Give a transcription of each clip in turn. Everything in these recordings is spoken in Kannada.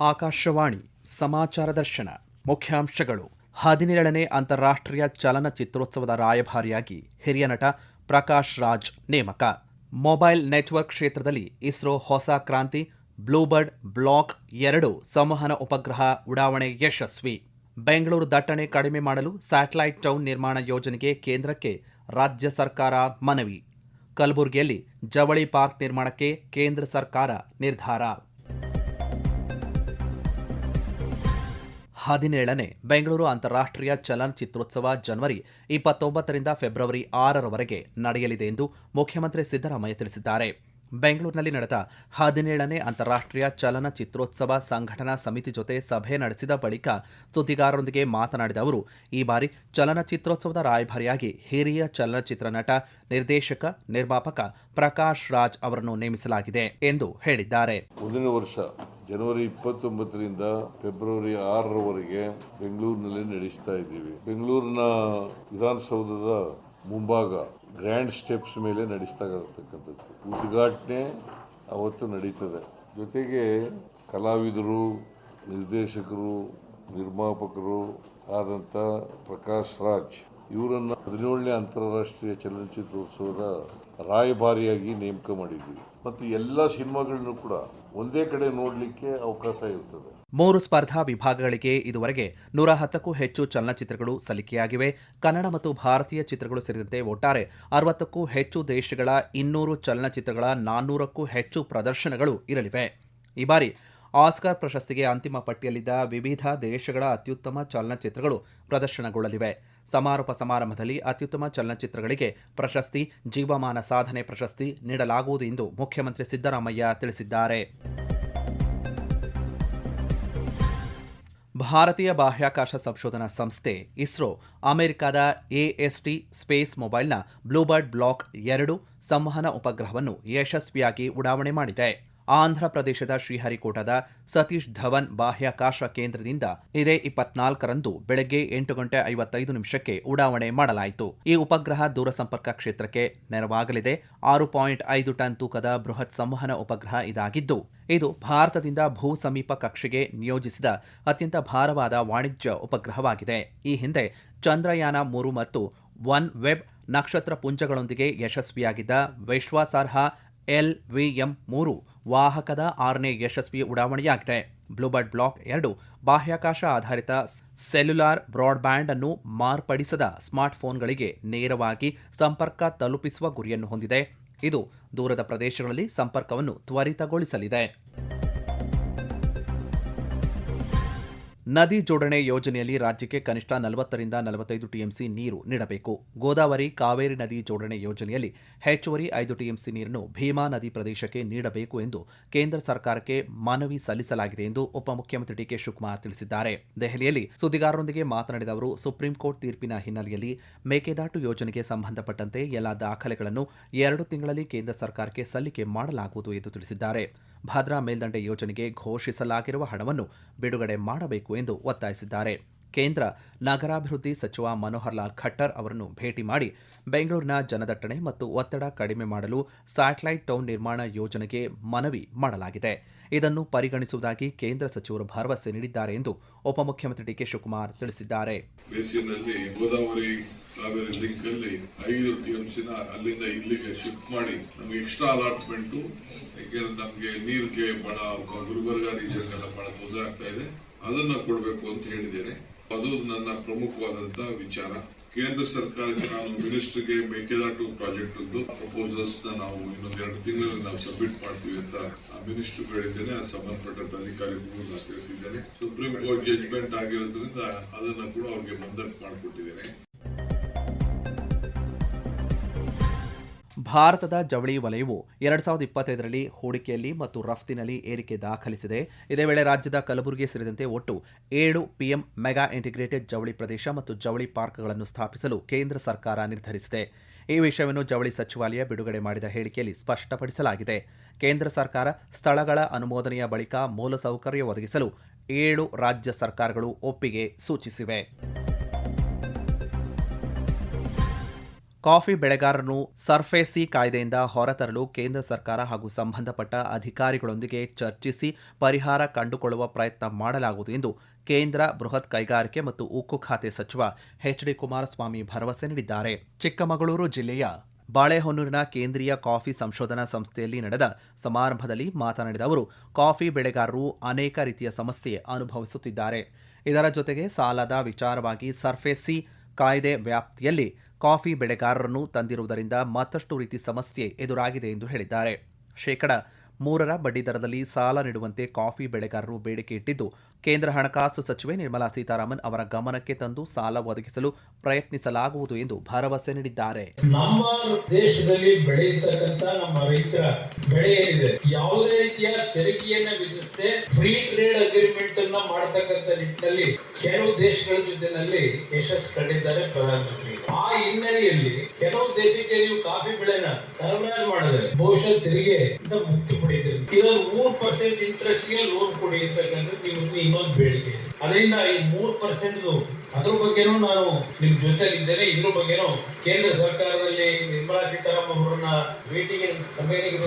ಆಕಾಶವಾಣಿ, ಸಮಾಚಾರ ದರ್ಶನ, ಮುಖ್ಯಾಂಶಗಳು. ಹದಿನೇಳನೇ ಅಂತಾರಾಷ್ಟ್ರೀಯ ಚಲನಚಿತ್ರೋತ್ಸವದ ರಾಯಭಾರಿಯಾಗಿ ಹಿರಿಯ ನಟ ಪ್ರಕಾಶ್ ರಾಜ್ ನೇಮಕ. ಮೊಬೈಲ್ ನೆಟ್ವರ್ಕ್ ಕ್ಷೇತ್ರದಲ್ಲಿ ಇಸ್ರೋ ಹೊಸ ಕ್ರಾಂತಿ, ಬ್ಲೂಬರ್ಡ್ ಬ್ಲಾಕ್ ಎರಡು ಸಂವಹನ ಉಪಗ್ರಹ ಉಡಾವಣೆ ಯಶಸ್ವಿ. ಬೆಂಗಳೂರು ದಟ್ಟಣೆ ಕಡಿಮೆ ಮಾಡಲು ಸ್ಯಾಟಲೈಟ್ ಟೌನ್ ನಿರ್ಮಾಣ ಯೋಜನೆಗೆ ಕೇಂದ್ರಕ್ಕೆ ರಾಜ್ಯ ಸರ್ಕಾರ ಮನವಿ. ಕಲಬುರಗಿಯಲ್ಲಿ ಜವಳಿ ಪಾರ್ಕ್ ನಿರ್ಮಾಣಕ್ಕೆ ಕೇಂದ್ರ ಸರ್ಕಾರ ನಿರ್ಧಾರ. ಹದಿನೇಳನೇ ಬೆಂಗಳೂರು ಅಂತಾರಾಷ್ಟ್ರೀಯ ಚಲನಚಿತ್ರೋತ್ಸವ ಜನವರಿ ಇಪ್ಪತ್ತೊಂಬತ್ತರಿಂದ ಫೆಬ್ರವರಿ ಆರರವರೆಗೆ ನಡೆಯಲಿದೆ ಎಂದು ಮುಖ್ಯಮಂತ್ರಿ ಸಿದ್ದರಾಮಯ್ಯ ತಿಳಿಸಿದ್ದಾರೆ. ಬೆಂಗಳೂರಿನಲ್ಲಿ ನಡೆದ ಹದಿನೇಳನೇ ಅಂತಾರಾಷ್ಟ್ರೀಯ ಚಲನಚಿತ್ರೋತ್ಸವ ಸಂಘಟನಾ ಸಮಿತಿ ಜೊತೆ ಸಭೆ ನಡೆಸಿದ ಬಳಿಕ ಸುದ್ದಿಗಾರರೊಂದಿಗೆ ಮಾತನಾಡಿದ ಅವರು, ಈ ಬಾರಿ ಚಲನಚಿತ್ರೋತ್ಸವದ ರಾಯಭಾರಿಯಾಗಿ ಹಿರಿಯ ಚಲನಚಿತ್ರ ನಟ, ನಿರ್ದೇಶಕ, ನಿರ್ಮಾಪಕ ಪ್ರಕಾಶ್ ರಾಜ್ ಅವರನ್ನು ನೇಮಿಸಲಾಗಿದೆ ಎಂದು ಹೇಳಿದ್ದಾರೆ. ವರ್ಷ ಜನವರಿ ಇಪ್ಪತ್ತೊಂಬತ್ತರಿಂದ ಫೆಬ್ರವರಿ ಆರರವರೆಗೆ ಬೆಂಗಳೂರಿನಲ್ಲಿ ನಡೆಸ್ತಾ ಇದ್ದೀವಿ. ಬೆಂಗಳೂರಿನ ವಿಧಾನಸೌಧದ ಮುಂಭಾಗ ಗ್ರ್ಯಾಂಡ್ ಸ್ಟೆಪ್ಸ್ ಮೇಲೆ ನಡೆಸ್ತಾ ಇರತಕ್ಕಂಥದ್ದು ಉದ್ಘಾಟನೆ ಅವತ್ತು ನಡೀತದೆ. ಜೊತೆಗೆ ಕಲಾವಿದರು, ನಿರ್ದೇಶಕರು, ನಿರ್ಮಾಪಕರು ಆದಂಥ ಪ್ರಕಾಶ್ ರಾಜ್ ಇವರನ್ನು ಹದಿನೇಳನೇ ಅಂತಾರಾಷ್ಟ್ರೀಯ ಚಲನಚಿತ್ರೋತ್ಸವದ ರಾಯಭಾರಿಯಾಗಿ ನೇಮಕ ಮಾಡಿದ್ವಿ. ಮತ್ತು ಎಲ್ಲ ಸಿನಿಮಾಗಳನ್ನು ಕೂಡ ಒಂದೇ ಕಡೆ ನೋಡಲಿಕ್ಕೆ ಅವಕಾಶ ಇರುತ್ತದೆ ಮೂರು ಸ್ಪರ್ಧಾ ವಿಭಾಗಗಳಿಗೆ ಇದುವರೆಗೆ ನೂರ ಹತ್ತಕ್ಕೂ ಹೆಚ್ಚು ಚಲನಚಿತ್ರಗಳು ಸಲ್ಲಿಕೆಯಾಗಿವೆ. ಕನ್ನಡ ಮತ್ತು ಭಾರತೀಯ ಚಿತ್ರಗಳು ಸೇರಿದಂತೆ ಒಟ್ಟಾರೆ ಅರವತ್ತಕ್ಕೂ ಹೆಚ್ಚು ದೇಶಗಳ ಇನ್ನೂರು ಚಲನಚಿತ್ರಗಳ ನಾನ್ನೂರಕ್ಕೂ ಹೆಚ್ಚು ಪ್ರದರ್ಶನಗಳು ಇರಲಿವೆ. ಈ ಬಾರಿ ಆಸ್ಕರ್ ಪ್ರಶಸ್ತಿಗೆ ಅಂತಿಮ ಪಟ್ಟಿಯಲ್ಲಿದ್ದ ವಿವಿಧ ದೇಶಗಳ ಅತ್ಯುತ್ತಮ ಚಲನಚಿತ್ರಗಳು ಪ್ರದರ್ಶನಗೊಳ್ಳಲಿವೆ. ಸಮಾರೋಪ ಸಮಾರಂಭದಲ್ಲಿ ಅತ್ಯುತ್ತಮ ಚಲನಚಿತ್ರಗಳಿಗೆ ಪ್ರಶಸ್ತಿ, ಜೀವಮಾನ ಸಾಧನೆ ಪ್ರಶಸ್ತಿ ನೀಡಲಾಗುವುದು ಎಂದು ಮುಖ್ಯಮಂತ್ರಿ ಸಿದ್ದರಾಮಯ್ಯ ತಿಳಿಸಿದ್ದಾರೆ. ಭಾರತೀಯ ಬಾಹ್ಯಾಕಾಶ ಸಂಶೋಧನಾ ಸಂಸ್ಥೆ, ಇಸ್ರೋ, ಅಮೆರಿಕದ ಎಎಸ್ಟಿ ಸ್ಪೇಸ್ ಮೊಬೈಲ್ನ ಬ್ಲೂಬರ್ಡ್ ಬ್ಲಾಕ್ ಎರಡು ಸಂವಹನ ಉಪಗ್ರಹವನ್ನು ಯಶಸ್ವಿಯಾಗಿ ಉಡಾವಣೆ ಮಾಡಿದೆ. ಆಂಧ್ರ ಪ್ರದೇಶದ ಶ್ರೀಹರಿಕೋಟದ ಸತೀಶ್ ಧವನ್ ಬಾಹ್ಯಾಕಾಶ ಕೇಂದ್ರದಿಂದ ಇದೇ ಇಪ್ಪತ್ನಾಲ್ಕರಂದು ಬೆಳಗ್ಗೆ ಎಂಟು ಗಂಟೆ ಐವತ್ತೈದು ನಿಮಿಷಕ್ಕೆ ಉಡಾವಣೆ ಮಾಡಲಾಯಿತು. ಈ ಉಪಗ್ರಹ ದೂರಸಂಪರ್ಕ ಕ್ಷೇತ್ರಕ್ಕೆ ನೆರವಾಗಲಿದೆ. ಆರು ಪಾಯಿಂಟ್ ಐದು ಟನ್ ತೂಕದ ಬೃಹತ್ ಸಂವಹನ ಉಪಗ್ರಹ ಇದಾಗಿದ್ದು, ಇದು ಭಾರತದಿಂದ ಭೂ ಸಮೀಪ ಕಕ್ಷೆಗೆ ನಿಯೋಜಿಸಿದ ಅತ್ಯಂತ ಭಾರವಾದ ವಾಣಿಜ್ಯ ಉಪಗ್ರಹವಾಗಿದೆ. ಈ ಹಿಂದೆ ಚಂದ್ರಯಾನ ಮೂರು ಮತ್ತು ಒನ್ ವೆಬ್ ನಕ್ಷತ್ರ ಪುಂಜಗಳೊಂದಿಗೆ ಯಶಸ್ವಿಯಾಗಿದ್ದ ವಿಶ್ವಾಸಾರ್ಹ ಎಲ್ ವಿಎಂ ಮೂರು ವಾಹಕದ ಆರನೇ ಯಶಸ್ವಿ ಉಡಾವಣೆಯಾಗಿದೆ. ಬ್ಲೂಬರ್ಡ್ ಬ್ಲಾಕ್ ಎರಡು ಬಾಹ್ಯಾಕಾಶ ಆಧಾರಿತ ಸೆಲ್ಯುಲಾರ್ ಬ್ರಾಡ್ಬ್ಯಾಂಡ್ ಅನ್ನು ಮಾರ್ಪಡಿಸದ ಸ್ಮಾರ್ಟ್ಫೋನ್ಗಳಿಗೆ ನೇರವಾಗಿ ಸಂಪರ್ಕ ತಲುಪಿಸುವ ಗುರಿಯನ್ನು ಹೊಂದಿದೆ. ಇದು ದೂರದ ಪ್ರದೇಶಗಳಲ್ಲಿ ಸಂಪರ್ಕವನ್ನು ತ್ವರಿತಗೊಳಿಸಲಿದೆ. ನದಿ ಜೋಡಣೆ ಯೋಜನೆಯಲ್ಲಿ ರಾಜ್ಯಕ್ಕೆ ಕನಿಷ್ಠ ನಲವತ್ತರಿಂದ ನಲವತ್ತೈದು ಟಿಎಂಸಿ ನೀರು ನೀಡಬೇಕು. ಗೋದಾವರಿ ಕಾವೇರಿ ನದಿ ಜೋಡಣೆ ಯೋಜನೆಯಲ್ಲಿ ಹೆಚ್ಚುವರಿ ಐದು ಟಿಎಂಸಿ ನೀರನ್ನು ಭೀಮಾ ನದಿ ಪ್ರದೇಶಕ್ಕೆ ನೀಡಬೇಕು ಎಂದು ಕೇಂದ್ರ ಸರ್ಕಾರಕ್ಕೆ ಮನವಿ ಸಲ್ಲಿಸಲಾಗಿದೆ ಎಂದು ಉಪಮುಖ್ಯಮಂತ್ರಿ ಡಿಕೆ ಶಿವಕುಮಾರ್ ತಿಳಿಸಿದ್ದಾರೆ. ದೆಹಲಿಯಲ್ಲಿ ಸುದ್ದಿಗಾರರೊಂದಿಗೆ ಮಾತನಾಡಿದ ಅವರು, ಸುಪ್ರೀಂ ಕೋರ್ಟ್ ತೀರ್ಪಿನ ಹಿನ್ನೆಲೆಯಲ್ಲಿ ಮೇಕೆದಾಟು ಯೋಜನೆಗೆ ಸಂಬಂಧಪಟ್ಟಂತೆ ಎಲ್ಲ ದಾಖಲೆಗಳನ್ನು ಎರಡು ತಿಂಗಳಲ್ಲಿ ಕೇಂದ್ರ ಸರ್ಕಾರಕ್ಕೆ ಸಲ್ಲಿಕೆ ಮಾಡಲಾಗುವುದು ಎಂದು ತಿಳಿಸಿದ್ದಾರೆ. ಭದ್ರಾ ಮೇಲ್ದಂಡೆ ಯೋಜನೆಗೆ ಘೋಷಿಸಲಾಗಿರುವ ಹಣವನ್ನು ಬಿಡುಗಡೆ ಮಾಡಬೇಕು ಎಂದು ಒತ್ತಾಯಿಸಿದ್ದಾರೆ. ಕೇಂದ್ರ ನಗರಾಭಿವೃದ್ಧಿ ಸಚಿವ ಮನೋಹರ್ ಲಾಲ್ ಖಟ್ಟರ್ ಅವರನ್ನು ಭೇಟಿ ಮಾಡಿ ಬೆಂಗಳೂರಿನ ಜನದಟ್ಟಣೆ ಮತ್ತು ಒತ್ತಡ ಕಡಿಮೆ ಮಾಡಲು ಸ್ಯಾಟಲೈಟ್ ಟೌನ್ ನಿರ್ಮಾಣ ಯೋಜನೆಗೆ ಮನವಿ ಮಾಡಲಾಗಿದೆ. ಇದನ್ನು ಪರಿಗಣಿಸುವುದಾಗಿ ಕೇಂದ್ರ ಸಚಿವರು ಭರವಸೆ ನೀಡಿದ್ದಾರೆ ಎಂದು ಉಪಮುಖ್ಯಮಂತ್ರಿ ಡಿಕೆ ಶಿವಕುಮಾರ್ ತಿಳಿಸಿದ್ದಾರೆ. ಬೇಸಿನಲ್ಲಿ ಗೋದಾವರಿ ಕಾವೇರಿ ಲಿಂಕ್ ಅಲ್ಲಿ ಐದು ಟಿಎಂಸಿನ ಅಲ್ಲಿಂದ ಇಲ್ಲಿಗೆ ಶಿಫ್ಟ್ ಮಾಡಿ ನಮ್ಗೆ ಎಕ್ಸ್ಟ್ರಾ ಅಲಾಟ್ಮೆಂಟ್ ಯಾಕೆಂದ್ರೆ ನಮ್ಗೆ ನೀರಿಗೆ ಬಹಳ ಗುಲ್ಬರ್ಗ ರೀಜನ್ ಬಹಳ ತೊಂದರೆ ಆಗ್ತಾ ಇದೆ. ಅದನ್ನ ಕೊಡಬೇಕು ಅಂತ ಹೇಳಿದ್ದೇನೆ. ಅದು ನನ್ನ ಪ್ರಮುಖವಾದಂತಹ ವಿಚಾರ. ಕೇಂದ್ರ ಸರ್ಕಾರಕ್ಕೆ ನಾನು ಮಿನಿಸ್ಟರ್ಗೆ ಮೇಕೆದಾಟು ಪ್ರಾಜೆಕ್ಟ್ ಪ್ರಪೋಸಲ್ಸ್ನ ನಾವು ಇನ್ನೊಂದ್ ಎರಡು ತಿಂಗಳಲ್ಲಿ ನಾವು ಸಬ್ಮಿಟ್ ಮಾಡ್ತೀವಿ ಅಂತ ಮಿನಿಸ್ಟರ್ ಹೇಳಿದ್ದೇನೆ ಆ ಸಂಬಂಧಪಟ್ಟಂತ ಅಧಿಕಾರಿಗಳು ನಾನು ತಿಳಿಸಿದ್ದೇನೆ ಸುಪ್ರೀಂ ಕೋರ್ಟ್ ಜಜ್ಮೆಂಟ್ ಆಗಿರೋದ್ರಿಂದ ಅದನ್ನ ಕೂಡ ಅವ್ರಿಗೆ ಮಂದಟ್ ಮಾಡಿಕೊಟ್ಟಿದ್ದೇನೆ. ಭಾರತದ ಜವಳಿ ವಲಯವು ಎರಡ್ ಸಾವಿರದ ಇಪ್ಪತ್ತೈದರಲ್ಲಿ ಹೂಡಿಕೆಯಲ್ಲಿ ಮತ್ತು ರಫ್ತಿನಲ್ಲಿ ಏರಿಕೆ ದಾಖಲಿಸಿದೆ. ಇದೇ ವೇಳೆ ರಾಜ್ಯದ ಕಲಬುರಗಿ ಸೇರಿದಂತೆ ಒಟ್ಟು ಏಳು ಪಿಎಂ ಮೆಗಾ ಇಂಟಿಗ್ರೇಟೆಡ್ ಜವಳಿ ಪ್ರದೇಶ ಮತ್ತು ಜವಳಿ ಪಾರ್ಕ್ಗಳನ್ನು ಸ್ಥಾಪಿಸಲು ಕೇಂದ್ರ ಸರ್ಕಾರ ನಿರ್ಧರಿಸಿದೆ. ಈ ವಿಷಯವನ್ನು ಜವಳಿ ಸಚಿವಾಲಯ ಬಿಡುಗಡೆ ಮಾಡಿದ ಹೇಳಿಕೆಯಲ್ಲಿ ಸ್ಪಷ್ಟಪಡಿಸಲಾಗಿದೆ. ಕೇಂದ್ರ ಸರ್ಕಾರ ಸ್ಥಳಗಳ ಅನುಮೋದನೆಯ ಬಳಿಕ ಮೂಲಸೌಕರ್ಯ ಒದಗಿಸಲು ಏಳು ರಾಜ್ಯ ಸರ್ಕಾರಗಳು ಒಪ್ಪಿಗೆ ಸೂಚಿಸಿವೆ. ಕಾಫಿ ಬೆಳೆಗಾರರನ್ನು ಸರ್ಫೇಸಿ ಕಾಯ್ದೆಯಿಂದ ಹೊರತರಲು ಕೇಂದ್ರ ಸರ್ಕಾರ ಹಾಗೂ ಸಂಬಂಧಪಟ್ಟ ಅಧಿಕಾರಿಗಳೊಂದಿಗೆ ಚರ್ಚಿಸಿ ಪರಿಹಾರ ಕಂಡುಕೊಳ್ಳುವ ಪ್ರಯತ್ನ ಮಾಡಲಾಗುವುದು ಎಂದು ಕೇಂದ್ರ ಬೃಹತ್ ಕೈಗಾರಿಕೆ ಮತ್ತು ಉಕ್ಕು ಖಾತೆ ಸಚಿವ ಎಚ್ ಡಿ ಕುಮಾರಸ್ವಾಮಿ ಭರವಸೆ ನೀಡಿದ್ದಾರೆ. ಚಿಕ್ಕಮಗಳೂರು ಜಿಲ್ಲೆಯ ಬಾಳೆಹೊನ್ನೂರಿನ ಕೇಂದ್ರೀಯ ಕಾಫಿ ಸಂಶೋಧನಾ ಸಂಸ್ಥೆಯಲ್ಲಿ ನಡೆದ ಸಮಾರಂಭದಲ್ಲಿ ಮಾತನಾಡಿದ ಅವರು, ಕಾಫಿ ಬೆಳೆಗಾರರು ಅನೇಕ ರೀತಿಯ ಸಮಸ್ಯೆ ಅನುಭವಿಸುತ್ತಿದ್ದಾರೆ. ಇದರ ಜೊತೆಗೆ ಸಾಲದ ವಿಚಾರವಾಗಿ ಸರ್ಫೇಸಿ ಕಾಯ್ದೆ ವ್ಯಾಪ್ತಿಯಲ್ಲಿ ಕಾಫಿ ಬೆಳೆಗಾರರನ್ನು ತಂದಿರುವುದರಿಂದ ಮತ್ತಷ್ಟು ರೀತಿ ಸಮಸ್ಯೆ ಎದುರಾಗಿದೆ ಎಂದು ಹೇಳಿದ್ದಾರೆ. ಶೇಕಡ ಮೂರರ ಬಡ್ಡಿದರದಲ್ಲಿ ಸಾಲ ನೀಡುವಂತೆ ಕಾಫಿ ಬೆಳೆಗಾರರು ಬೇಡಿಕೆ ಇಟ್ಟಿದ್ದು ಕೇಂದ್ರ ಹಣಕಾಸು ಸಚಿವೆ ನಿರ್ಮಲಾ ಸೀತಾರಾಮನ್ ಅವರ ಗಮನಕ್ಕೆ ತಂದು ಸಾಲ ಒದಗಿಸಲು ಪ್ರಯತ್ನಿಸಲಾಗುವುದು ಎಂದು ಭರವಸೆ ನೀಡಿದ್ದಾರೆ. ನಮ್ಮ ದೇಶದಲ್ಲಿ ಬೆಳೆಯತಕ್ಕಂತ ನಮ್ಮ ರೈತರ ಬೆಳೆ ಏನಿದೆ, ಯಾವುದೇ ರೀತಿಯ ತೆರಿಗೆಯನ್ನ ವಿಧಿಸದೆ ಫ್ರೀ ಟ್ರೇಡ್ ಅಗ್ರಿಮೆಂಟ್ ಅನ್ನ ಮಾಡತಕ್ಕಂತ ನಿಟ್ಟಿನಲ್ಲಿ ಕೆಲವು ದೇಶಗಳ ಜೊತೆನಲ್ಲಿ ಯಶಸ್ಸು ಕಂಡಿದ್ದಾರೆ ಪ್ರಧಾನಮಂತ್ರಿ. ಆ ಹಿನ್ನೆಲೆಯಲ್ಲಿ ಕೆಲವು ದೇಶಕ್ಕೆ ನೀವು ಕಾಫಿ ಬೆಳೆನ ಸರಬರಾಜು ಮಾಡಿದರೆ ಬಹುಶಃ ತೆರಿಗೆ ಮುಕ್ತಿ ಪಡೆಯುತ್ತೀರಿ ಇದನ್ನು ಮೂರು ಪರ್ಸೆಂಟ್ ಇಂಟ್ರೆಸ್ಟ್ಗೆ ಲೋನ್ ಕೊಡಿ ಅಂತಕ್ಕಂಥದ್ದು ಇವತ್ತು ಇನ್ನೊಂದು ಬೇಡಿಕೆ. ಅದರಿಂದ ಈ ಮೂರು ಪರ್ಸೆಂಟ್ ಅದ್ರ ಬಗ್ಗೆನೂ ನಾನು ನಿಮ್ ಜೊತೆಲಿದ್ದೇನೆ. ಇದ್ರ ಬಗ್ಗೆನೂ ಕೇಂದ್ರ ಸರ್ಕಾರದಲ್ಲಿ ನಿರ್ಮಲಾ ಸೀತಾರಾಮನ್ ಅವರನ್ನ ಭೇಟಿಗೆ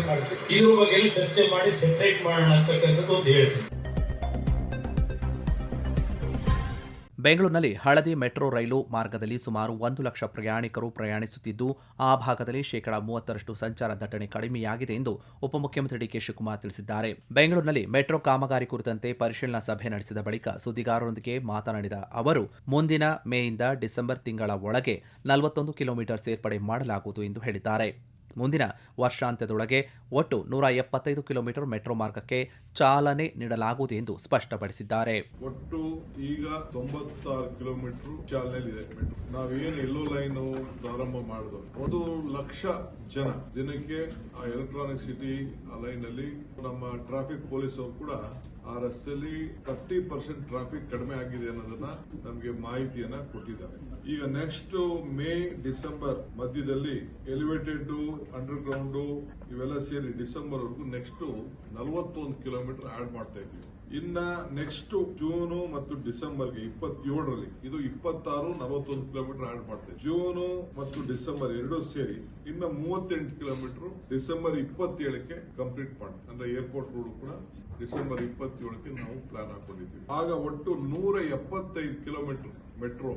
ಮಾಡ್ತೀವಿ ಇದ್ರ ಬಗ್ಗೆ ಚರ್ಚೆ ಮಾಡಿ ಸೆಪರೇಟ್ ಮಾಡೋಣ ಅಂತಕ್ಕಂಥದ್ದು ಒಂದು ಹೇಳ್ತೀನಿ. ಬೆಂಗಳೂರಿನಲ್ಲಿ ಹಳದಿ ಮೆಟ್ರೋ ರೈಲು ಮಾರ್ಗದಲ್ಲಿ ಸುಮಾರು ಒಂದು ಲಕ್ಷ ಪ್ರಯಾಣಿಕರು ಪ್ರಯಾಣಿಸುತ್ತಿದ್ದು, ಆ ಭಾಗದಲ್ಲಿ ಶೇಕಡಾ ಮೂವತ್ತರಷ್ಟು ಸಂಚಾರ ದಟ್ಟಣೆ ಕಡಿಮೆಯಾಗಿದೆ ಎಂದು ಉಪಮುಖ್ಯಮಂತ್ರಿ ಡಿಕೆ ಶಿವಕುಮಾರ್ ತಿಳಿಸಿದ್ದಾರೆ. ಬೆಂಗಳೂರಿನಲ್ಲಿ ಮೆಟ್ರೋ ಕಾಮಗಾರಿ ಕುರಿತಂತೆ ಪರಿಶೀಲನಾ ಸಭೆ ನಡೆಸಿದ ಬಳಿಕ ಸುದ್ದಿಗಾರರೊಂದಿಗೆ ಮಾತನಾಡಿದ ಅವರು, ಮುಂದಿನ ಮೇಯಿಂದ ಡಿಸೆಂಬರ್ ತಿಂಗಳ ಒಳಗೆ ನಲವತ್ತೊಂದು ಕಿಲೋಮೀಟರ್ ಸೇರ್ಪಡೆ ಮಾಡಲಾಗುವುದು ಎಂದು ಹೇಳಿದ್ದಾರೆ. ಮುಂದಿನ ವರ್ಷಾಂತ್ಯದೊಳಗೆ ಒಟ್ಟು ನೂರ ಎಪ್ಪತ್ತೈದು ಕಿಲೋಮೀಟರ್ ಮೆಟ್ರೋ ಮಾರ್ಗಕ್ಕೆ ಚಾಲನೆ ನೀಡಲಾಗುವುದು ಎಂದು ಸ್ಪಷ್ಟಪಡಿಸಿದ್ದಾರೆ. ಒಟ್ಟು ಈಗ ತೊಂಬತ್ತಾರು ಕಿಲೋಮೀಟರ್ ಚಾಲನೆಯಲ್ಲಿದೆ ನಾವೇನು ಎಲ್ಲೋ ಲೈನ್ ಪ್ರಾರಂಭ ಮಾಡಿದ್ರು ಒಂದು ಲಕ್ಷ ಜನ ದಿನಕ್ಕೆ ಆ ಎಲೆಕ್ಟ್ರಾನಿಕ್ ಸಿಟಿ ಲೈನ್ ಅಲ್ಲಿ ನಮ್ಮ ಟ್ರಾಫಿಕ್ ಪೊಲೀಸ್ ಅವರು ಕೂಡ ಆ ರಸ್ತೆಯಲ್ಲಿ ತರ್ಟಿ ಪರ್ಸೆಂಟ್ ಟ್ರಾಫಿಕ್ ಕಡಿಮೆ ಆಗಿದೆ ಅನ್ನೋದನ್ನ ನಮಗೆ ಮಾಹಿತಿಯನ್ನ ಕೊಟ್ಟಿದ್ದಾರೆ. ಈಗ ನೆಕ್ಸ್ಟ್ ಮೇ ಡಿಸೆಂಬರ್ ಮಧ್ಯದಲ್ಲಿ ಎಲಿವೇಟೆಡ್ ಅಂಡರ್ ಗ್ರೌಂಡ್ ಇವೆಲ್ಲ ಸೇರಿ ಡಿಸೆಂಬರ್ ವರೆಗೂ ನೆಕ್ಸ್ಟ್ ನಲವತ್ತೊಂದು ಕಿಲೋಮೀಟರ್ ಆಡ್ ಮಾಡ್ತಾ ಇದ್ದೀವಿ. ಇನ್ನ ನೆಕ್ಸ್ಟ್ ಜೂನ್ ಮತ್ತು ಡಿಸೆಂಬರ್ಗೆ ಇಪ್ಪತ್ತೇಳರಲ್ಲಿ, ಇದು ಇಪ್ಪತ್ತಾರು, ನಲವತ್ತೊಂದು ಕಿಲೋಮೀಟರ್ ಆಡ್ ಮಾಡ್ತೇವೆ ಜೂನ್ ಮತ್ತು ಡಿಸೆಂಬರ್ ಎರಡೂ ಸೇರಿ ಇನ್ನ ಮೂವತ್ತೆಂಟು ಕಿಲೋಮೀಟರ್ ಡಿಸೆಂಬರ್ ಇಪ್ಪತ್ತೇಳಕ್ಕೆ ಕಂಪ್ಲೀಟ್ ಮಾಡ್ತೀವಿ. ಅಂದ್ರೆ ಏರ್ಪೋರ್ಟ್ ರೋಡ್ ಕೂಡ ಡಿಸೆಂಬರ್ ಇಪ್ಪತ್ತೇಳಕ್ಕೆ ನಾವು ಪ್ಲಾನ್ ಹಾಕೊಂಡಿದ್ದೀವಿ. ಆಗ ಒಟ್ಟು ನೂರ ಎಪ್ಪತ್ತೈದು ಕಿಲೋಮೀಟರ್ ಮೆಟ್ರೋ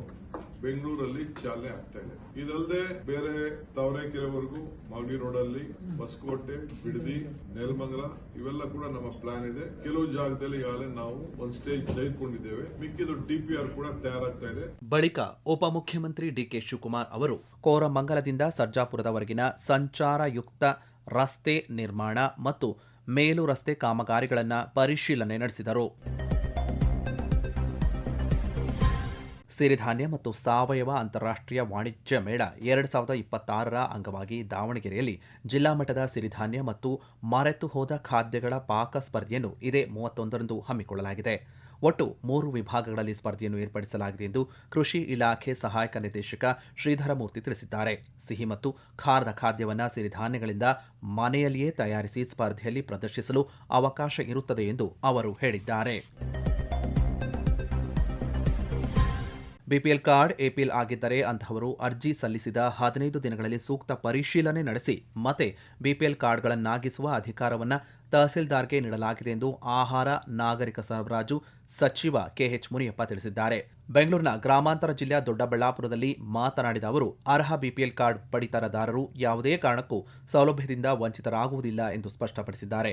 ಬೆಂಗಳೂರಲ್ಲಿ ಚಾಲನೆ ಆಗ್ತಾ ಇದೆ. ಇದಲ್ಲದೆ ಬೇರೆ ತಾವರೆಕೆರೆವರೆಗೂ ಮಾಗಡಿ ರೋಡ್ ಅಲ್ಲಿ ಬಿಡದಿ, ನೆಲಮಂಗಲ ಇವೆಲ್ಲ ಕೂಡ ನಮ್ಮ ಪ್ಲಾನ್ ಇದೆ. ಕೆಲವು ಜಾಗದಲ್ಲಿ ಈಗಾಗಲೇ ನಾವು ಒಂದು ಸ್ಟೇಜ್ ತೆಗೆದುಕೊಂಡಿದ್ದೇವೆ. ಮಿಕ್ಕಿದು ಡಿಪಿಆರ್ ಕೂಡ ತಯಾರಾಗ್ತಾ ಇದೆ. ಬಳಿಕ ಉಪಮುಖ್ಯಮಂತ್ರಿ ಡಿಕೆ ಶಿವಕುಮಾರ್ ಅವರು ಕೋರಮಂಗಲದಿಂದ ಸರ್ಜಾಪುರದವರೆಗಿನ ಸಂಚಾರಯುಕ್ತ ರಸ್ತೆ ನಿರ್ಮಾಣ ಮತ್ತು ಮೇಲು ರಸ್ತೆ ಕಾಮಗಾರಿಗಳನ್ನು ಪರಿಶೀಲನೆ ನಡೆಸಿದರು. ಸಿರಿಧಾನ್ಯ ಮತ್ತು ಸಾವಯವ ಅಂತಾರಾಷ್ಟ್ರೀಯ ವಾಣಿಜ್ಯ ಮೇಳ ಎರಡು ಸಾವಿರದ ಇಪ್ಪತ್ತಾರರ ಅಂಗವಾಗಿ ದಾವಣಗೆರೆಯಲ್ಲಿ ಜಿಲ್ಲಾ ಮಟ್ಟದ ಸಿರಿಧಾನ್ಯ ಮತ್ತು ಮರೆತು ಹೋದ ಖಾದ್ಯಗಳ ಪಾಕ ಸ್ಪರ್ಧೆಯನ್ನು ಇದೇ ಮೂವತ್ತೊಂದರಂದು ಹಮ್ಮಿಕೊಳ್ಳಲಾಗಿದೆ. ಒಟ್ಟು ಮೂರು ವಿಭಾಗಗಳಲ್ಲಿ ಸ್ಪರ್ಧೆಯನ್ನು ಏರ್ಪಡಿಸಲಾಗಿದೆ ಎಂದು ಕೃಷಿ ಇಲಾಖೆ ಸಹಾಯಕ ನಿರ್ದೇಶಕ ಶ್ರೀಧರಮೂರ್ತಿ ತಿಳಿಸಿದ್ದಾರೆ. ಸಿಹಿ ಮತ್ತು ಖಾರದ ಖಾದ್ಯವನ್ನು ಸಿರಿಧಾನ್ಯಗಳಿಂದ ಮನೆಯಲ್ಲಿಯೇ ತಯಾರಿಸಿ ಸ್ಪರ್ಧೆಯಲ್ಲಿ ಪ್ರದರ್ಶಿಸಲು ಅವಕಾಶ ಇರುತ್ತದೆ ಎಂದು ಅವರು ಹೇಳಿದ್ದಾರೆ. ಬಿಪಿಎಲ್ ಕಾರ್ಡ್ ಎಪಿಎಲ್ ಆಗಿದ್ದರೆ ಅಂತಹವರು ಅರ್ಜಿ ಸಲ್ಲಿಸಿದ ಹದಿನೈದು ದಿನಗಳಲ್ಲಿ ಸೂಕ್ತ ಪರಿಶೀಲನೆ ನಡೆಸಿ ಮತ್ತೆ ಬಿಪಿಎಲ್ ಕಾರ್ಡ್ಗಳನ್ನಾಗಿಸುವ ಅಧಿಕಾರವನ್ನು ತಹಸೀಲ್ದಾರ್ಗೆ ನೀಡಲಾಗಿದೆ ಎಂದು ಆಹಾರ, ನಾಗರಿಕ ಸರಬರಾಜು ಸಚಿವ ಕೆಎಚ್ ಮುನಿಯಪ್ಪ ತಿಳಿಸಿದ್ದಾರೆ. ಬೆಂಗಳೂರಿನ ಗ್ರಾಮಾಂತರ ಜಿಲ್ಲೆಯ ದೊಡ್ಡಬಳ್ಳಾಪುರದಲ್ಲಿ ಮಾತನಾಡಿದ ಅವರು, ಅರ್ಹ ಬಿಪಿಎಲ್ ಕಾರ್ಡ್ ಪಡಿತರದಾರರು ಯಾವುದೇ ಕಾರಣಕ್ಕೂ ಸೌಲಭ್ಯದಿಂದ ವಂಚಿತರಾಗುವುದಿಲ್ಲ ಎಂದು ಸ್ಪಷ್ಟಪಡಿಸಿದ್ದಾರೆ.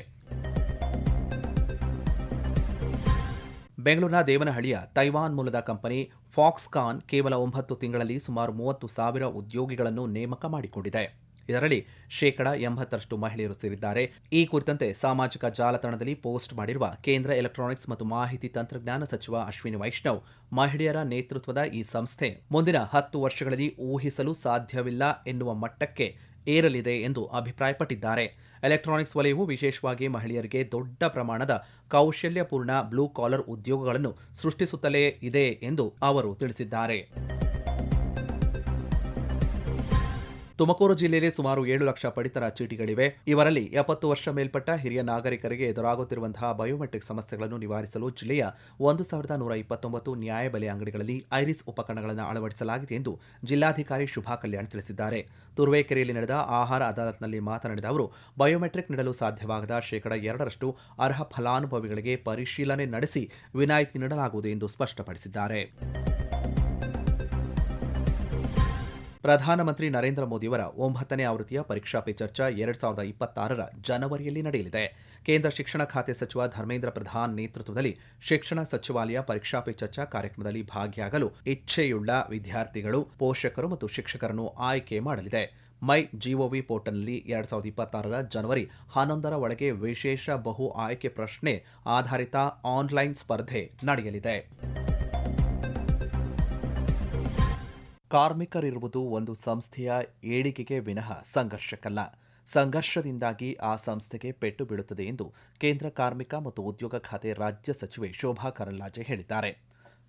ಬೆಂಗಳೂರಿನ ದೇವನಹಳ್ಳಿಯ ತೈವಾನ್ ಮೂಲದ ಕಂಪನಿ ಫಾಕ್ಸ್ಕಾನ್ ಕೇವಲ ಒಂಬತ್ತು ತಿಂಗಳಲ್ಲಿ ಸುಮಾರು ಮೂವತ್ತು ಸಾವಿರ ಉದ್ಯೋಗಿಗಳನ್ನು ನೇಮಕ ಮಾಡಿಕೊಂಡಿದೆ. ಇದರಲ್ಲಿ ಶೇಕಡ ಎಂಬತ್ತರಷ್ಟು ಮಹಿಳೆಯರು ಸೇರಿದ್ದಾರೆ. ಈ ಕುರಿತಂತೆ ಸಾಮಾಜಿಕ ಜಾಲತಾಣದಲ್ಲಿ ಪೋಸ್ಟ್ ಮಾಡಿರುವ ಕೇಂದ್ರ ಎಲೆಕ್ಟ್ರಾನಿಕ್ಸ್ ಮತ್ತು ಮಾಹಿತಿ ತಂತ್ರಜ್ಞಾನ ಸಚಿವ ಅಶ್ವಿನಿ ವೈಷ್ಣವ್, ಮಹಿಳೆಯರ ನೇತೃತ್ವದ ಈ ಸಂಸ್ಥೆ ಮುಂದಿನ ಹತ್ತು ವರ್ಷಗಳಲ್ಲಿ ಊಹಿಸಲು ಸಾಧ್ಯವಿಲ್ಲ ಎನ್ನುವ ಮಟ್ಟಕ್ಕೆ ಏರಲಿದೆ ಎಂದು ಅಭಿಪ್ರಾಯಪಟ್ಟಿದ್ದಾರೆ. ಎಲೆಕ್ಟ್ರಾನಿಕ್ಸ್ ವಲಯವು ವಿಶೇಷವಾಗಿ ಮಹಿಳೆಯರಿಗೆ ದೊಡ್ಡ ಪ್ರಮಾಣದ ಕೌಶಲ್ಯಪೂರ್ಣ ಬ್ಲೂ ಕಾಲರ್ ಉದ್ಯೋಗಗಳನ್ನು ಸೃಷ್ಟಿಸುತ್ತಲೇ ಇದೆ ಎಂದು ಅವರು ತಿಳಿಸಿದ್ದಾರೆ. ತುಮಕೂರು ಜಿಲ್ಲೆಯಲ್ಲಿ ಸುಮಾರು ಏಳು ಲಕ್ಷ ಪಡಿತರ ಚೀಟಿಗಳಿವೆ. ಇವರಲ್ಲಿ ಎಪ್ಪತ್ತು ವರ್ಷ ಮೇಲ್ಪಟ್ಟ ಹಿರಿಯ ನಾಗರಿಕರಿಗೆ ಎದುರಾಗುತ್ತಿರುವಂತಹ ಬಯೋಮೆಟ್ರಿಕ್ ಸಮಸ್ಯೆಗಳನ್ನು ನಿವಾರಿಸಲು ಜಿಲ್ಲೆಯ ಒಂದು ಸಾವಿರದ ನೂರ ಇಪ್ಪತ್ತೊಂಬತ್ತು ನ್ಯಾಯಬೆಲೆ ಅಂಗಡಿಗಳಲ್ಲಿ ಐರಿಸ್ ಉಪಕರಣಗಳನ್ನು ಅಳವಡಿಸಲಾಗಿದೆ ಎಂದು ಜಿಲ್ಲಾಧಿಕಾರಿ ಶುಭಾ ಕಲ್ಯಾಣ್ ತಿಳಿಸಿದ್ದಾರೆ. ತುರುವೇಕೆರೆಯಲ್ಲಿ ನಡೆದ ಆಹಾರ ಅದಾಲತ್ನಲ್ಲಿ ಮಾತನಾಡಿದ ಅವರು, ಬಯೋಮೆಟ್ರಿಕ್ ನೀಡಲು ಸಾಧ್ಯವಾಗದ ಶೇಕಡ ಎರಡರಷ್ಟು ಅರ್ಹ ಫಲಾನುಭವಿಗಳಿಗೆ ಪರಿಶೀಲನೆ ನಡೆಸಿ ವಿನಾಯಿತಿ ನೀಡಲಾಗುವುದು ಎಂದು ಸ್ಪಷ್ಟಪಡಿಸಿದ್ದಾರೆ. ಪ್ರಧಾನಮಂತ್ರಿ ನರೇಂದ್ರ ಮೋದಿಯವರ ಒಂಬತ್ತನೇ ಆವೃತ್ತಿಯ ಪರೀಕ್ಷಾ ಪೇ ಚರ್ಚಾ ಎರಡ್ ಸಾವಿರದ ಇಪ್ಪತ್ತಾರರ ಜನವರಿಯಲ್ಲಿ ನಡೆಯಲಿದೆ. ಕೇಂದ್ರ ಶಿಕ್ಷಣ ಖಾತೆ ಸಚಿವ ಧರ್ಮೇಂದ್ರ ಪ್ರಧಾನ್ ನೇತೃತ್ವದಲ್ಲಿ ಶಿಕ್ಷಣ ಸಚಿವಾಲಯ ಪರೀಕ್ಷಾ ಪೇ ಚರ್ಚಾ ಕಾರ್ಯಕ್ರಮದಲ್ಲಿ ಭಾಗಿಯಾಗಲು ಇಚ್ಛೆಯುಳ್ಳ ವಿದ್ಯಾರ್ಥಿಗಳು, ಪೋಷಕರು ಮತ್ತು ಶಿಕ್ಷಕರನ್ನು ಆಯ್ಕೆ ಮಾಡಲಿದೆ. ಮೈ ಜಿಒವಿ ಪೋರ್ಟಲ್ನಲ್ಲಿ ಎರಡ್ ಸಾವಿರದ ಇಪ್ಪತ್ತಾರರ ಜನವರಿ ಹನ್ನೊಂದರ ಒಳಗೆ ವಿಶೇಷ ಬಹು ಆಯ್ಕೆ ಪ್ರಶ್ನೆ ಆಧಾರಿತ ಆನ್ಲೈನ್ ಸ್ಪರ್ಧೆ ನಡೆಯಲಿದೆ. ಕಾರ್ಮಿಕರಿರುವುದು ಒಂದು ಸಂಸ್ಥೆಯ ಏಳಿಗೆಗೆ ವಿನಃ ಸಂಘರ್ಷಕ್ಕಲ್ಲ. ಸಂಘರ್ಷದಿಂದಾಗಿ ಆ ಸಂಸ್ಥೆಗೆ ಪೆಟ್ಟು ಬೀಳುತ್ತದೆ ಎಂದು ಕೇಂದ್ರ ಕಾರ್ಮಿಕ ಮತ್ತು ಉದ್ಯೋಗ ಖಾತೆ ರಾಜ್ಯ ಸಚಿವೆ ಶೋಭಾ ಕರಂದ್ಲಾಜೆ ಹೇಳಿದ್ದಾರೆ.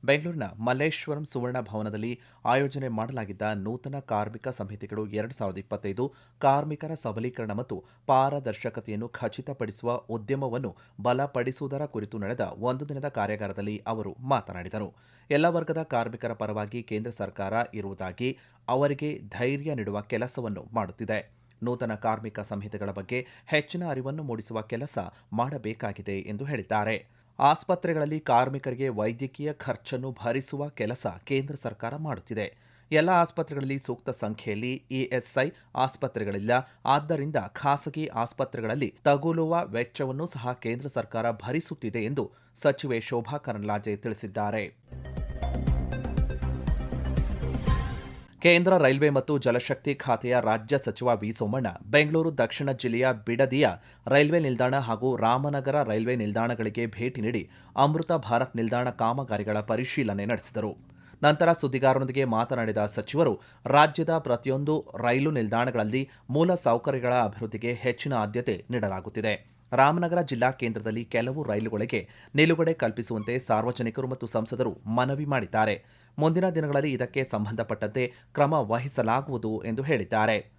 ಬೆಂಗಳೂರಿನ ಮಲ್ಲೇಶ್ವರಂ ಸುವರ್ಣ ಭವನದಲ್ಲಿ ಆಯೋಜನೆ ಮಾಡಲಾಗಿದ್ದ ನೂತನ ಕಾರ್ಮಿಕ ಸಂಹಿತೆಗಳು ಎರಡು ಸಾವಿರದ ಇಪ್ಪತ್ತೈದು, ಕಾರ್ಮಿಕರ ಸಬಲೀಕರಣ ಮತ್ತು ಪಾರದರ್ಶಕತೆಯನ್ನು ಖಚಿತಪಡಿಸುವ ಉದ್ಯಮವನ್ನು ಬಲಪಡಿಸುವುದರ ಕುರಿತು ನಡೆದ ಒಂದು ದಿನದ ಕಾರ್ಯಾಗಾರದಲ್ಲಿ ಅವರು ಮಾತನಾಡಿದರು. ಎಲ್ಲ ವರ್ಗದ ಕಾರ್ಮಿಕರ ಪರವಾಗಿ ಕೇಂದ್ರ ಸರ್ಕಾರ ಇರುವುದಾಗಿ ಅವರಿಗೆ ಧೈರ್ಯ ನೀಡುವ ಕೆಲಸವನ್ನು ಮಾಡುತ್ತಿದೆ. ನೂತನ ಕಾರ್ಮಿಕ ಸಂಹಿತೆಗಳ ಬಗ್ಗೆ ಹೆಚ್ಚಿನ ಅರಿವನ್ನು ಮೂಡಿಸುವ ಕೆಲಸ ಮಾಡಬೇಕಾಗಿದೆ ಎಂದು ಹೇಳಿದ್ದಾರೆ. ಆಸ್ಪತ್ರೆಗಳಲ್ಲಿ ಕಾರ್ಮಿಕರಿಗೆ ವೈದ್ಯಕೀಯ ಖರ್ಚನ್ನು ಭರಿಸುವ ಕೆಲಸ ಕೇಂದ್ರ ಸರ್ಕಾರ ಮಾಡುತ್ತಿದೆ. ಎಲ್ಲ ಆಸ್ಪತ್ರೆಗಳಲ್ಲಿ ಸೂಕ್ತ ಸಂಖ್ಯೆಯಲ್ಲಿ ಇಎಸ್ಐ ಆಸ್ಪತ್ರೆಗಳಿಲ್ಲ. ಆದ್ದರಿಂದ ಖಾಸಗಿ ಆಸ್ಪತ್ರೆಗಳಲ್ಲಿ ತಗುಲುವ ವೆಚ್ಚವನ್ನು ಸಹ ಕೇಂದ್ರ ಸರ್ಕಾರ ಭರಿಸುತ್ತಿದೆ ಎಂದು ಸಚಿವೆ ಶೋಭಾ ಕರಂದ್ಲಾಜೆ ತಿಳಿಸಿದ್ದಾರೆ. ಕೇಂದ್ರ ರೈಲ್ವೆ ಮತ್ತು ಜಲಶಕ್ತಿ ಖಾತೆಯ ರಾಜ್ಯ ಸಚಿವ ವಿ ಸೋಮಣ್ಣ, ಬೆಂಗಳೂರು ದಕ್ಷಿಣ ಜಿಲ್ಲೆಯ ಬಿಡದಿಯ ರೈಲ್ವೆ ನಿಲ್ದಾಣ ಹಾಗೂ ರಾಮನಗರ ರೈಲ್ವೆ ನಿಲ್ದಾಣಗಳಿಗೆ ಭೇಟಿ ನೀಡಿ ಅಮೃತ ಭಾರತ್ ನಿಲ್ದಾಣ ಕಾಮಗಾರಿಗಳ ಪರಿಶೀಲನೆ ನಡೆಸಿದರು. ನಂತರ ಸುದ್ದಿಗಾರರೊಂದಿಗೆ ಮಾತನಾಡಿದ ಸಚಿವರು, ರಾಜ್ಯದ ಪ್ರತಿಯೊಂದು ರೈಲು ನಿಲ್ದಾಣಗಳಲ್ಲಿ ಮೂಲ ಸೌಕರ್ಯಗಳ ಅಭಿವೃದ್ಧಿಗೆ ಹೆಚ್ಚಿನ ಆದ್ಯತೆ ನೀಡಲಾಗುತ್ತಿದೆ. ರಾಮನಗರ ಜಿಲ್ಲಾ ಕೇಂದ್ರದಲ್ಲಿ ಕೆಲವು ರೈಲುಗಳಿಗೆ ನಿಲುಗಡೆ ಕಲ್ಪಿಸುವಂತೆ ಸಾರ್ವಜನಿಕರು ಮತ್ತು ಸಂಸದರು ಮನವಿ ಮಾಡಿದ್ದಾರೆ. ಮುಂದಿನ ದಿನಗಳಲ್ಲಿ ಇದಕ್ಕೆ ಸಂಬಂಧಪಟ್ಟಂತೆ ಕ್ರಮ ವಹಿಸಲಾಗುವುದು ಎಂದು ಹೇಳಿದ್ದಾರೆ.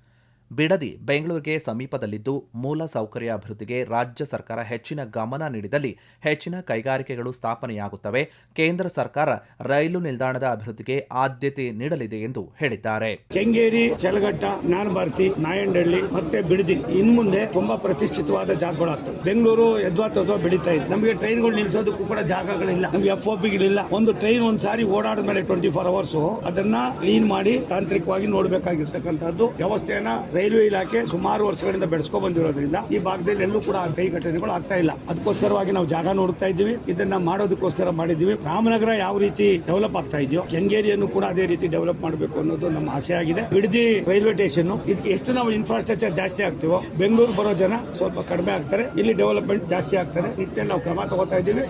ಬಿಡದಿ ಬೆಂಗಳೂರಿಗೆ ಸಮೀಪದಲ್ಲಿದ್ದು ಮೂಲ ಸೌಕರ್ಯ ಅಭಿವೃದ್ಧಿಗೆ ರಾಜ್ಯ ಸರ್ಕಾರ ಹೆಚ್ಚಿನ ಗಮನ ನೀಡಿದಲ್ಲಿ ಹೆಚ್ಚಿನ ಕೈಗಾರಿಕೆಗಳು ಸ್ಥಾಪನೆಯಾಗುತ್ತವೆ. ಕೇಂದ್ರ ಸರ್ಕಾರ ರೈಲು ನಿಲ್ದಾಣದ ಅಭಿವೃದ್ಧಿಗೆ ಆದ್ಯತೆ ನೀಡಲಿದೆ ಎಂದು ಹೇಳಿದ್ದಾರೆ. ಕೆಂಗೇರಿ, ಚಲಘಟ್ಟ ಜ್ಞಾನಭಾರತಿ ನಾಯಂಡಹಳ್ಳಿ ಮತ್ತೆ ಬಿಡದಿ ಇನ್ ಮುಂದೆ ತುಂಬಾ ಪ್ರತಿಷ್ಠಿತವಾದ ಜಾಗಗಳಾಗ್ತವೆ ಬೆಂಗಳೂರು, ಯದ್ವಾ ಬೆಳೀತಾ ಇದೆ. ನಮಗೆ ಟ್ರೈನ್ಗಳು ನಿಲ್ಲಿಸೋದಕ್ಕೂ ಕೂಡ ಜಾಗಗಳಿಲ್ಲ. ನಮ್ಗೆ ಎಫ್ ಗಳಿಲ್ಲ. ಒಂದು ಟ್ರೈನ್ ಒಂದ್ ಸಾರಿ ಓಡಾಡಿದ ಮೇಲೆ ಟ್ವೆಂಟಿ ಫೋರ್ ಅವರ್ಸ್ ಅದನ್ನ ಕ್ಲೀನ್ ಮಾಡಿ ತಾಂತ್ರಿಕವಾಗಿ ನೋಡಬೇಕಾಗಿರ್ತಕ್ಕಂಥದ್ದು ವ್ಯವಸ್ಥೆಯನ್ನ ರೈಲ್ವೆ ಇಲಾಖೆ ಸುಮಾರು ವರ್ಷಗಳಿಂದ ಬೆಳೆಸ್ಕೊ ಬಂದಿರೋದ್ರಿಂದ ಈ ಭಾಗದಲ್ಲಿ ಎಲ್ಲೂ ಕೂಡ ಕೈ ಘಟನೆಗಳು ಆಗ್ತಾ ಇಲ್ಲ. ಅದಕ್ಕೋಸ್ಕರವಾಗಿ ನಾವು ಜಾಗ ನೋಡ್ತಾ ಇದ್ದೀವಿ. ಇದನ್ನ ಮಾಡೋದಕ್ಕೋಸ್ಕರ ಮಾಡಿದ್ದೀವಿ. ರಾಮನಗರ ಯಾವ ರೀತಿ ಡೆವಲಪ್ ಆಗ್ತಾ ಇದೆಯೋ, ಕೆಂಗೇರಿಯನ್ನು ಕೂಡ ಅದೇ ರೀತಿ ಡೆವಲಪ್ ಮಾಡಬೇಕು ಅನ್ನೋದು ನಮ್ಮ ಆಸೆ ಆಗಿದೆ. ಬಿಡದಿ ರೈಲ್ವೆ ಸ್ಟೇಷನ್ ಇದಕ್ಕೆ ಎಷ್ಟು ನಾವು ಇನ್ಫ್ರಾಸ್ಟ್ರಕ್ಚರ್ ಜಾಸ್ತಿ ಆಗ್ತೀವೋ, ಬೆಂಗಳೂರು ಬರೋ ಜನ ಸ್ವಲ್ಪ ಕಡಿಮೆ ಆಗ್ತಾರೆ. ಇಲ್ಲಿ ಡೆವಲಪ್ಮೆಂಟ್ ಜಾಸ್ತಿ ಆಗ್ತಾರೆ ನಿಟ್ಟಿನಲ್ಲಿ ನಾವು ಕ್ರಮ ತಗೋತಾ ಇದ್ದೀವಿ.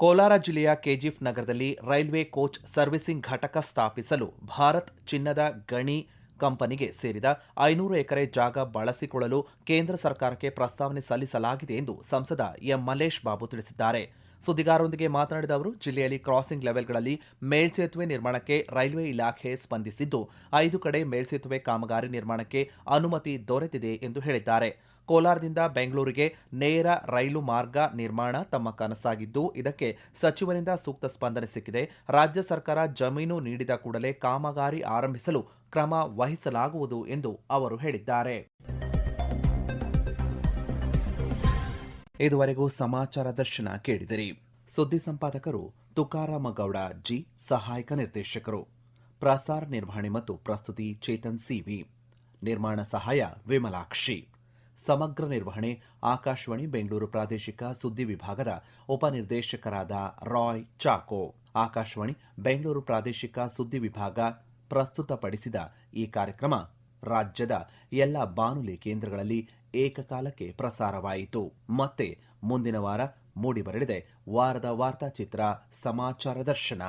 ಕೋಲಾರ ಜಿಲ್ಲೆಯ ಕೆಜಿಎಫ್ ನಗರದಲ್ಲಿ ರೈಲ್ವೆ ಕೋಚ್ ಸರ್ವಿಸಿಂಗ್ ಘಟಕ ಸ್ಥಾಪಿಸಲು ಭಾರತ್ ಚಿನ್ನದ ಗಣಿ ಕಂಪನಿಗೆ ಸೇರಿದ ಐನೂರು ಎಕರೆ ಜಾಗ ಬಳಸಿಕೊಳ್ಳಲು ಕೇಂದ್ರ ಸರ್ಕಾರಕ್ಕೆ ಪ್ರಸ್ತಾವನೆ ಸಲ್ಲಿಸಲಾಗಿದೆ ಎಂದು ಸಂಸದ ಎಂ ಮಲ್ಲೇಶ್ ಬಾಬು ತಿಳಿಸಿದ್ದಾರೆ. ಸುದ್ದಿಗಾರರೊಂದಿಗೆ ಮಾತನಾಡಿದ ಅವರು, ಜಿಲ್ಲೆಯಲ್ಲಿ ಕ್ರಾಸಿಂಗ್ ಲೆವೆಲ್ಗಳಲ್ಲಿ ಮೇಲ್ಸೇತುವೆ ನಿರ್ಮಾಣಕ್ಕೆ ರೈಲ್ವೆ ಇಲಾಖೆ ಸ್ಪಂದಿಸಿದ್ದು, ಐದು ಕಡೆ ಮೇಲ್ಸೇತುವೆ ಕಾಮಗಾರಿ ನಿರ್ಮಾಣಕ್ಕೆ ಅನುಮತಿ ದೊರೆತಿದೆ ಎಂದು ಹೇಳಿದ್ದಾರೆ. ಕೋಲಾರದಿಂದ ಬೆಂಗಳೂರಿಗೆ ನೇರ ರೈಲು ಮಾರ್ಗ ನಿರ್ಮಾಣ ತಮ್ಮ ಕನಸಾಗಿದ್ದು, ಇದಕ್ಕೆ ಸಚಿವರಿಂದ ಸೂಕ್ತ ಸ್ಪಂದನೆ ಸಿಕ್ಕಿದೆ. ರಾಜ್ಯ ಸರ್ಕಾರ ಜಮೀನು ನೀಡಿದ ಕೂಡಲೇ ಕಾಮಗಾರಿ ಆರಂಭಿಸಲು ಕ್ರಮ ವಹಿಸಲಾಗುವುದು ಎಂದು ಅವರು ಹೇಳಿದ್ದಾರೆ. ಇದುವರೆಗೂ ಸಮಾಚಾರ ದರ್ಶನ ಕೇಳಿದಿರಿ. ಸುದ್ದಿ ಸಂಪಾದಕರು ತುಕಾರಾಮ ಗೌಡ ಜಿ. ಸಹಾಯಕ ನಿರ್ದೇಶಕರು. ಪ್ರಸಾರ ನಿರ್ವಹಣೆ ಮತ್ತು ಪ್ರಸ್ತುತಿ ಚೇತನ್ ಸಿವಿ ನಿರ್ಮಾಣ ಸಹಾಯ ವಿಮಲಾಕ್ಷಿ. ಸಮಗ್ರ ನಿರ್ವಹಣೆ, ಆಕಾಶವಾಣಿ ಬೆಂಗಳೂರು ಪ್ರಾದೇಶಿಕ ಸುದ್ದಿ ವಿಭಾಗದ ಉಪನಿರ್ದೇಶಕರಾದ ರಾಯ್ ಚಾಕೋ. ಆಕಾಶವಾಣಿ ಬೆಂಗಳೂರು ಪ್ರಾದೇಶಿಕ ಸುದ್ದಿ ವಿಭಾಗ ಪ್ರಸ್ತುತಪಡಿಸಿದ ಈ ಕಾರ್ಯಕ್ರಮ ರಾಜ್ಯದ ಎಲ್ಲ ಬಾನುಲಿ ಕೇಂದ್ರಗಳಲ್ಲಿ ಏಕಕಾಲಕ್ಕೆ ಪ್ರಸಾರವಾಯಿತು. ಮತ್ತೆ ಮುಂದಿನ ವಾರ ಮೂಡಿಬರಲಿದೆ. ವಾರದ ವಾರ್ತಾಚಿತ್ರ ಸಮಾಚಾರ ದರ್ಶನ.